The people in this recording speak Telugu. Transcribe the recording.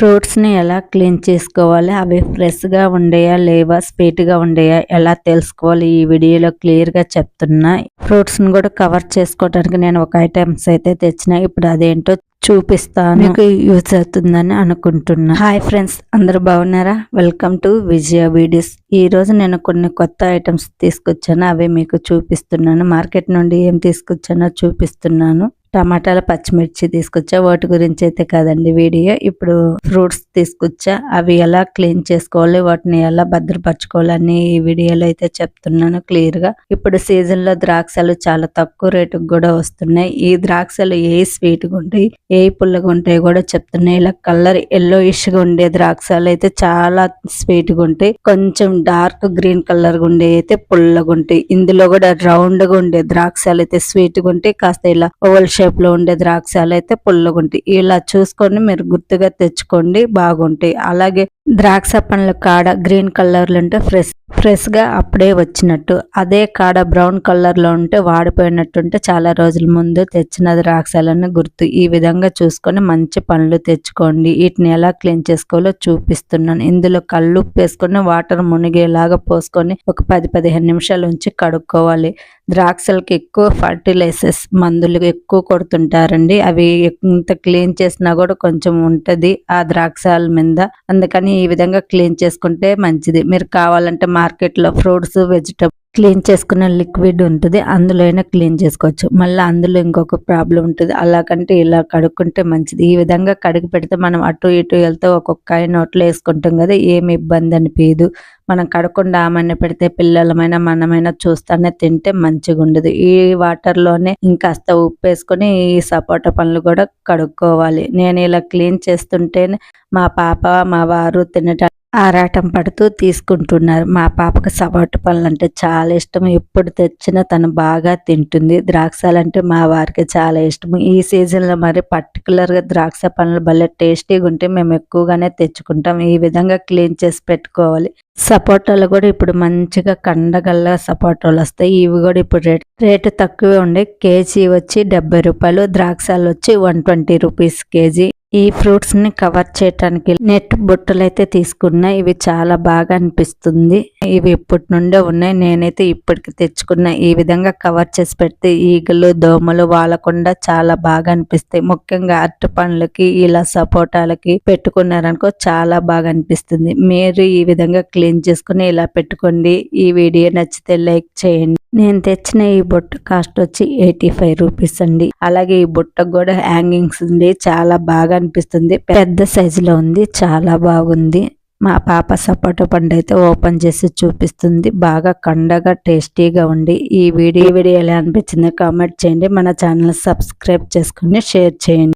ఫ్రూట్స్ని ఎలా క్లీన్ చేసుకోవాలి? అవి ఫ్రెష్గా ఉండేయా? లేవా? స్వీట్గా ఉండేయా? ఎలా తెలుసుకోవాలి? ఈ వీడియోలో క్లియర్గా చెప్తున్నా ఫ్రూట్స్ని కూడా కవర్ చేసుకోవడానికి నేను ఒక ఐటమ్స్ అయితే తెచ్చిన. ఇప్పుడు అదేంటో చూపిస్తాను. మీకు యూజ్ అవుతుందని అనుకుంటున్నా. హాయ్ ఫ్రెండ్స్ అందరూ బాగున్నారా? Welcome to Vijaya videos. ఈ రోజు నేను కొన్ని కొత్త ఐటమ్స్ తీసుకొచ్చాను. అవి మీకు చూపిస్తున్నాను. మార్కెట్ నుండి ఏం తీసుకొచ్చానో చూపిస్తున్నాను. టమాటాలు పచ్చిమిర్చి తీసుకొచ్చా? వాటి గురించి అయితే కాదండి వీడియో. ఇప్పుడు ఫ్రూట్స్ తీసుకొచ్చా? అవి ఎలా క్లీన్ చేసుకోవాలి? వాటిని ఎలా భద్రపరచుకోవాలి? అని ఈ వీడియోలో అయితే చెప్తున్నాను క్లియర్గా ఇప్పుడు సీజన్లో ద్రాక్షలు చాలా తక్కువ రేటుకు కూడా వస్తున్నాయి. ఈ ద్రాక్షలు ఏ స్వీట్గా ఉంటాయి ఏ పుల్లగా ఉంటాయి కూడా చెప్తున్నాయి. ఇలా కలర్ ఎల్లో ఇష్గా ఉండే ద్రాక్షలు అయితే చాలా స్వీట్గా ఉంటాయి కొంచెం డార్క్ గ్రీన్ కలర్గా ఉండే అయితే పుల్లగా ఉంటాయి. ఇందులో కూడా రౌండ్గా ఉండే ద్రాక్షలు అయితే స్వీట్గా ఉంటాయి కాస్త ఇలా ఓవల్ షేప్లో ఉండే ద్రాక్షాలు అయితే పుల్లగుంటాయి ఇలా చూసుకొని మీరు గుర్తుగా తెచ్చుకోండి బాగుంటాయి. అలాగే ద్రాక్ష పండ్ల కాడ గ్రీన్ కలర్లు ఉంటే ఫ్రెష్ ఫ్రెష్గా అప్పుడే వచ్చినట్టు. అదే కాడ బ్రౌన్ కలర్లో ఉంటే వాడిపోయినట్టు ఉంటే చాలా రోజుల ముందు తెచ్చిన ద్రాక్షలను గుర్తు. ఈ విధంగా చూసుకొని మంచి పండ్లు తెచ్చుకోండి. వీటిని ఎలా క్లీన్ చేసుకోవాలో చూపిస్తున్నాను. ఇందులో కళ్ళు వేసుకొని వాటర్ మునిగేలాగా పోసుకొని ఒక పది పదిహేను నిమిషాల నుంచి కడుక్కోవాలి. ద్రాక్షలకి ఎక్కువ ఫర్టిలైజర్స్ మందులు ఎక్కువ కొడుతుంటారండి. అవి ఎంత క్లీన్ చేసినా కూడా కొంచెం ఉంటది ఆ ద్రాక్షల మీద. అందుకని ఈ విధంగా క్లీన్ చేసుకుంటే మంచిది. మీరు కావాలంటే మార్కెట్లో ఫ్రూట్స్ వెజిటబుల్ క్లీన్ చేసుకునే లిక్విడ్ ఉంటుంది. అందులో అయినా క్లీన్ చేసుకోవచ్చు. మళ్ళీ అందులో ఇంకొక ప్రాబ్లం ఉంటుంది. అలాగంటే ఇలా కడుక్కుంటే మంచిది. ఈ విధంగా కడిగి పెడితే మనం అటు ఇటు వెళ్తే ఒక్కొక్క నోట్లో వేసుకుంటాం కదా ఏమి ఇబ్బంది అనిపించదు మనం కడకుండా ఆమెను పెడితే పిల్లలమైనా మనమైనా చూస్తానే తింటే మంచిగా ఉండదు. ఈ వాటర్లోనే ఇంకాస్త ఉప్పు వేసుకొని ఈ సపోటా పండ్లు కూడా కడుక్కోవాలి. నేను ఇలా క్లీన్ చేస్తుంటేనే మా పాప మా వారు తినటానికి ఆరాటం పడుతూ తీసుకుంటున్నారు. మా పాపకు సపోటా పళ్ళు అంటే చాలా ఇష్టం. ఎప్పుడు తెచ్చినా తను బాగా తింటుంది. ద్రాక్షలు అంటే మా వారికి చాలా ఇష్టం. ఈ సీజన్లో మరి పర్టికులర్గా ద్రాక్ష పండ్లు భలే టేస్టీగా ఉంటే మేము ఎక్కువగానే తెచ్చుకుంటాం. ఈ విధంగా క్లీన్ చేసి పెట్టుకోవాలి. సపోటాలు కూడా ఇప్పుడు మంచిగా కండగల్ల సపోటాలు వస్తాయి. ఇవి కూడా ఇప్పుడు రేట్ రేటు తక్కువే ఉండే. కేజీ వచ్చి డెబ్బై రూపాయలు. ద్రాక్షలు వచ్చి వన్ ట్వంటీ రూపీస్ కేజీ. ఈ ఫ్రూట్స్ని కవర్ చేయటానికి నెట్ బుట్టలు అయితే తీసుకున్నా ఇవి చాలా బాగా అనిపిస్తుంది. ఇవి ఇప్పటి నుండే ఉన్నాయి. నేనైతే ఇప్పటికి తెచ్చుకున్నా ఈ విధంగా కవర్ చేసి పెడితే ఈగలు దోమలు వాలకుండా చాలా బాగా అనిపిస్తాయి. ముఖ్యంగా అరటి పండ్లకి ఇలా సపోటాలకి పెట్టుకున్నారనుకో చాలా బాగా అనిపిస్తుంది. మీరు ఈ విధంగా క్లీన్ చేసుకుని ఇలా పెట్టుకోండి. ఈ వీడియో నచ్చితే లైక్ చేయండి. నేను తెచ్చిన ఈ బుట్ట కాస్ట్ వచ్చి ఎయిటీ ఫైవ్ రూపీస్ అండి. అలాగే ఈ బుట్టకు కూడా హ్యాంగింగ్స్ ఉంది. చాలా బాగా అనిపిస్తుంది. పెద్ద సైజులో ఉంది. చాలా బాగుంది. మా పాప సపోటా పండు అయితే ఓపెన్ చేసి చూపిస్తుంది. బాగా కండగా టేస్టీగా ఉండి ఈ వీడియో వీడియో ఎలా అనిపించిందో కామెంట్ చేయండి. మన ఛానల్ సబ్స్క్రైబ్ చేసుకుని షేర్ చేయండి.